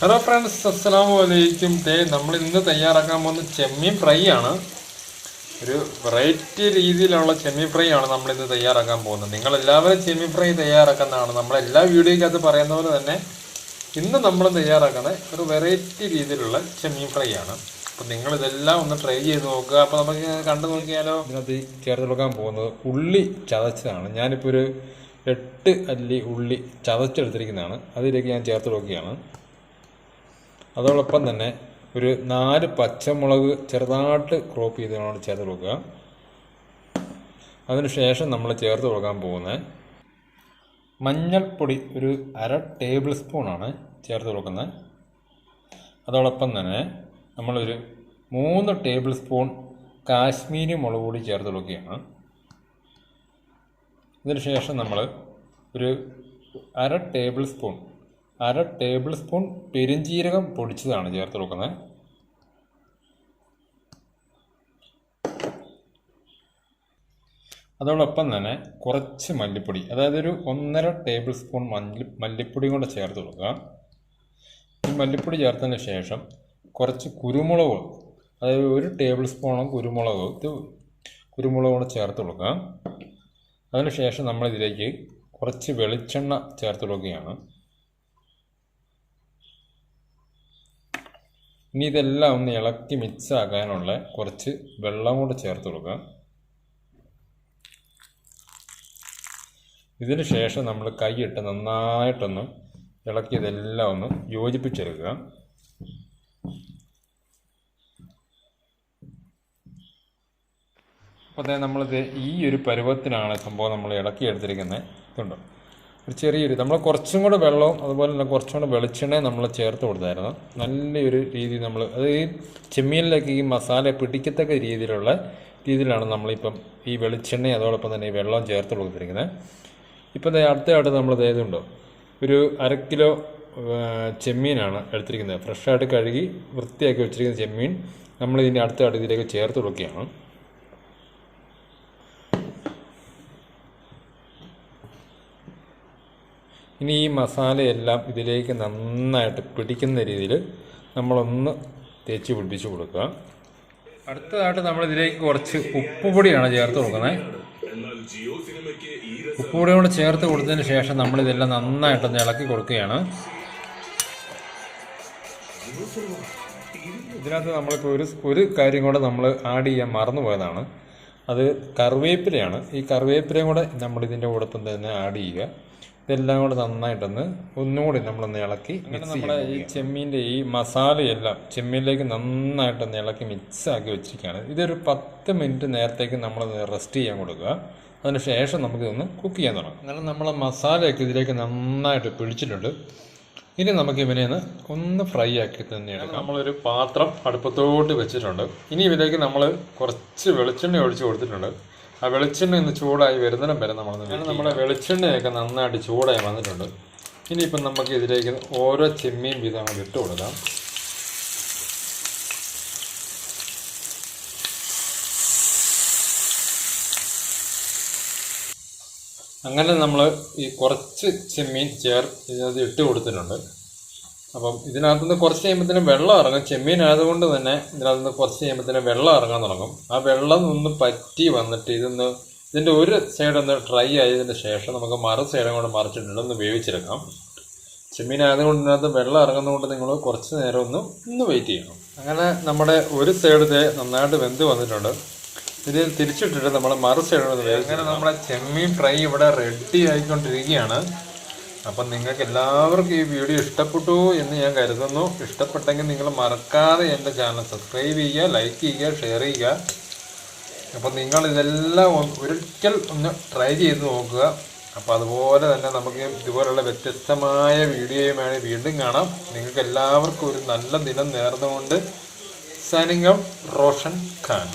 Hello friends അസ്സലാമു അലൈക്കും ദേ നമ്മൾ ഇന്ന് തയ്യാറാക്കാൻ പോകുന്ന ചെമ്മീൻ ഫ്രൈ ആണ്. ഒരു വെറൈറ്റി രീതിയിലുള്ള ചെമ്മീൻ ഫ്രൈ ആണ് നമ്മൾ ഇന്ന് തയ്യാറാക്കാൻ പോകുന്നത്. നിങ്ങൾ എല്ലാവരും ചെമ്മീൻ ഫ്രൈ തയ്യാറാക്കുന്നതാണ്. നമ്മൾ എല്ലാ വീഡിയോയ്ക്കകത്ത് പറയുന്ന പോലെ തന്നെ ഇന്ന് നമ്മൾ തയ്യാറാക്കുന്ന ഒരു വെറൈറ്റി രീതിയിലുള്ള ചെമ്മീൻ ഫ്രൈ ആണ്. അപ്പം നിങ്ങൾ ഇതെല്ലാം ഒന്ന് ട്രൈ ചെയ്ത് നോക്കുക. അപ്പോൾ നമുക്ക് കണ്ടു നോക്കിയാലോ? ഇതിനകത്ത് ചേർത്ത് കൊടുക്കാൻ പോകുന്നത് ഉള്ളി ചതച്ചതാണ്. ഞാനിപ്പോൾ ഒരു എട്ട് അല്ലി ഉള്ളി ചതച്ചെടുത്തിരിക്കുന്നതാണ്. അതിലേക്ക് ഞാൻ ചേർത്ത് കൊടുക്കുകയാണ്. അതോടൊപ്പം തന്നെ ഒരു നാല് പച്ചമുളക് ചെറുതായിട്ട് ക്രോപ്പ് ചെയ്തതിനോട് ചേർത്ത് കൊടുക്കുക. അതിനുശേഷം നമ്മൾ ചേർത്ത് കൊടുക്കാൻ പോകുന്നത് മഞ്ഞൾപ്പൊടി ഒരു അര ടേബിൾ സ്പൂണാണ് ചേർത്ത് കൊടുക്കുന്നത്. അതോടൊപ്പം തന്നെ നമ്മളൊരു മൂന്ന് ടേബിൾ സ്പൂൺ കാശ്മീരി മുളക് പൊടി ചേർത്ത് കൊടുക്കുകയാണ്. ഇതിനുശേഷം നമ്മൾ ഒരു അര ടേബിൾ സ്പൂൺ അര ടേബിൾ സ്പൂൺ പെരുംജീരകം പൊടിച്ചതാണ് ചേർത്ത് കൊടുക്കുന്നത്. അതോടൊപ്പം തന്നെ കുറച്ച് മല്ലിപ്പൊടി അതായത് ഒരു ഒന്നര ടേബിൾ സ്പൂൺ മല്ലി മല്ലിപ്പൊടി കൂടെ ചേർത്ത് കൊടുക്കുക. ഈ മല്ലിപ്പൊടി ചേർത്തതിന് ശേഷം കുറച്ച് കുരുമുളക് അതായത് ഒരു ടേബിൾ സ്പൂണോളം കുരുമുളക് കുരുമുളക് കൂടെ ചേർത്ത് കൊടുക്കുക. അതിനുശേഷം നമ്മളിതിലേക്ക് കുറച്ച് വെളിച്ചെണ്ണ ചേർത്ത് കൊടുക്കുകയാണ്. ഇനി ഇതെല്ലാം ഒന്ന് ഇളക്കി മിക്സ് ആക്കാനുള്ള കുറച്ച് വെള്ളം കൂടെ ചേർത്ത് കൊടുക്കാം. ഇതിന് ശേഷം നമ്മൾ കൈയിട്ട് നന്നായിട്ടൊന്ന് ഇളക്കി ഇതെല്ലാം ഒന്ന് യോജിപ്പിച്ചെടുക്കുക. അപ്പോൾ നമ്മളിത് ഈ ഒരു പരുവത്തിനാണ് സംഭവം നമ്മൾ ഇളക്കി എടുത്തിരിക്കുന്നത് ഇതുണ്ടോ? ഒരു ചെറിയൊരു നമ്മൾ കുറച്ചും കൂടെ വെള്ളവും അതുപോലെ തന്നെ കുറച്ചും കൂടെ വെളിച്ചെണ്ണയും നമ്മൾ ചേർത്ത് കൊടുത്തായിരുന്നു. നല്ലൊരു രീതി നമ്മൾ അത് ഈ ചെമ്മീനിലേക്ക് ഈ മസാല പിടിക്കത്തക്ക രീതിയിലുള്ള രീതിയിലാണ് നമ്മളിപ്പം ഈ വെളിച്ചെണ്ണയും അതോടൊപ്പം തന്നെ ഈ വെള്ളവും ചേർത്ത് കൊടുത്തിരിക്കുന്നത്. ഇപ്പം അടുത്തതായിട്ട് നമ്മൾ ഇതേതുണ്ടോ ഒരു അര കിലോ ചെമ്മീനാണ് എടുത്തിരിക്കുന്നത്. ഫ്രഷായിട്ട് കഴുകി വൃത്തിയാക്കി വെച്ചിരിക്കുന്ന ചെമ്മീൻ നമ്മൾ ഇതിന്റെ അടുത്തതായിട്ട് ഇതിലേക്ക് ചേർത്ത് കൊടുക്കുകയാണ്. ഇനി ഈ മസാലയെല്ലാം ഇതിലേക്ക് നന്നായിട്ട് പിടിക്കുന്ന രീതിയിൽ നമ്മളൊന്ന് തേച്ച് പിടിപ്പിച്ച് കൊടുക്കുക. അടുത്തതായിട്ട് നമ്മൾ ഇതിലേക്ക് കുറച്ച് ഉപ്പുപൊടിയാണ് ചേർത്ത് കൊടുക്കുന്നത്. ഉപ്പുപൊടി കൂടെ ചേർത്ത് കൊടുത്തതിന് ശേഷം നമ്മൾ ഇതെല്ലാം നന്നായിട്ടൊന്ന് ഇളക്കി കൊടുക്കുകയാണ്. ഇതിനകത്ത് നമ്മളിപ്പോൾ ഒരു ഒരു കാര്യം കൂടെ നമ്മൾ ആഡ് ചെയ്യാൻ മറന്നു പോയതാണ്. അത് കറിവേപ്പിലയാണ്. ഈ കറിവേപ്പിലയും കൂടെ നമ്മൾ ഇതിന്റെ കൂടെ തന്നെ ആഡ് ചെയ്യുക. ഇതെല്ലാം കൂടെ നന്നായിട്ടൊന്ന് ഒന്നുകൂടി നമ്മളൊന്ന് ഇളക്കി അങ്ങനെ നമ്മുടെ ഈ ചെമ്മീന്റെ ഈ മസാലയെല്ലാം ചെമ്മീനിലേക്ക് നന്നായിട്ടൊന്ന് ഇളക്കി മിക്സ് ആക്കി വെച്ചിരിക്കുകയാണ്. ഇതൊരു പത്ത് മിനിറ്റ് നേരത്തേക്ക് നമ്മൾ റെസ്റ്റ് ചെയ്യാൻ കൊടുക്കുക. അതിനുശേഷം നമുക്ക് ഇതൊന്ന് കുക്ക് ചെയ്യാൻ തുടങ്ങാം. അങ്ങനെ നമ്മളെ മസാലയൊക്കെ ഇതിലേക്ക് നന്നായിട്ട് പിടിച്ചിട്ടുണ്ട്. ഇനി നമുക്ക് ഇവനെ ഒന്ന് ഒന്ന് ഫ്രൈ ആക്കി തന്നെ എടുക്കാം. നമ്മളൊരു പാത്രം അടുപ്പത്തോട്ട് വെച്ചിട്ടുണ്ട്. ഇനി ഇതിലേക്ക് നമ്മൾ കുറച്ച് വെളിച്ചെണ്ണ ഒഴിച്ച് കൊടുത്തിട്ടുണ്ട്. ആ വെളിച്ചെണ്ണ ഒന്ന് ചൂടായി വരുന്നിടം വരെ നമ്മൾ നമ്മുടെ വെളിച്ചെണ്ണയൊക്കെ നന്നായിട്ട് ചൂടായി വന്നിട്ടുണ്ട്. ഇനിയിപ്പം നമുക്ക് ഇതിലേക്ക് ഓരോ ചെമ്മീൻ വീതം അങ്ങോട്ട് ഇട്ട് കൊടുക്കാം. അങ്ങനെ നമ്മൾ ഈ കുറച്ച് ചെമ്മീൻ ചേർ ഇതിനകത്ത് ഇട്ട് കൊടുത്തിട്ടുണ്ട്. അപ്പം ഇതിനകത്തുനിന്ന് കുറച്ച് കഴിയുമ്പോഴത്തേനും വെള്ളം ഇറങ്ങും. ചെമ്മീൻ ആയതുകൊണ്ട് തന്നെ ഇതിനകത്തുനിന്ന് കുറച്ച് കഴിയുമ്പോഴത്തേനും വെള്ളം ഇറങ്ങാൻ തുടങ്ങും. ആ വെള്ളം നിന്ന് പറ്റി വന്നിട്ട് ഇതൊന്ന് ഇതിന്റെ ഒരു സൈഡ് ഒന്ന് ഡ്രൈ ആയതിന് ശേഷം നമുക്ക് മറു സൈഡും കൂടെ മറിച്ചിട്ടുണ്ട് ഒന്ന് വേവിച്ചെടുക്കാം. ചെമ്മീൻ ആയതുകൊണ്ട് ഇതിനകത്ത് വെള്ളം ഇറങ്ങുന്നതുകൊണ്ട് നിങ്ങൾ കുറച്ച് നേരം ഒന്ന് ഒന്ന് വെയിറ്റ് ചെയ്യണം. അങ്ങനെ നമ്മുടെ ഒരു സൈഡ് നന്നായിട്ട് വെന്ത് വന്നിട്ടുണ്ട്. ഇത് തിരിച്ചിട്ടിട്ട് നമ്മൾ മറു സൈഡ് ഒന്ന് അങ്ങനെ നമ്മുടെ ചെമ്മീൻ ഫ്രൈ ഇവിടെ റെഡി ആയിക്കൊണ്ടിരിക്കുകയാണ്. അപ്പം നിങ്ങൾക്ക് എല്ലാവർക്കും ഈ വീഡിയോ ഇഷ്ടപ്പെട്ടു എന്ന് ഞാൻ കരുതുന്നു. ഇഷ്ടപ്പെട്ടെങ്കിൽ നിങ്ങൾ മറക്കാതെ എന്റെ ചാനൽ സബ്സ്ക്രൈബ് ചെയ്യുക ലൈക്ക് ചെയ്യുക ഷെയർ ചെയ്യുക. അപ്പം നിങ്ങൾ ഇതെല്ലാം ഒരിക്കൽ ഒന്ന് ട്രൈ ചെയ്ത് നോക്കുക. അപ്പോൾ അതുപോലെ തന്നെ നമുക്ക് ഇതുപോലുള്ള വ്യത്യസ്തമായ വീഡിയോയുമായി വീണ്ടും കാണാം. നിങ്ങൾക്ക് എല്ലാവർക്കും ഒരു നല്ല ദിനം നേർന്നുകൊണ്ട് ഔട്ട് റോഷൻ ഖാൻ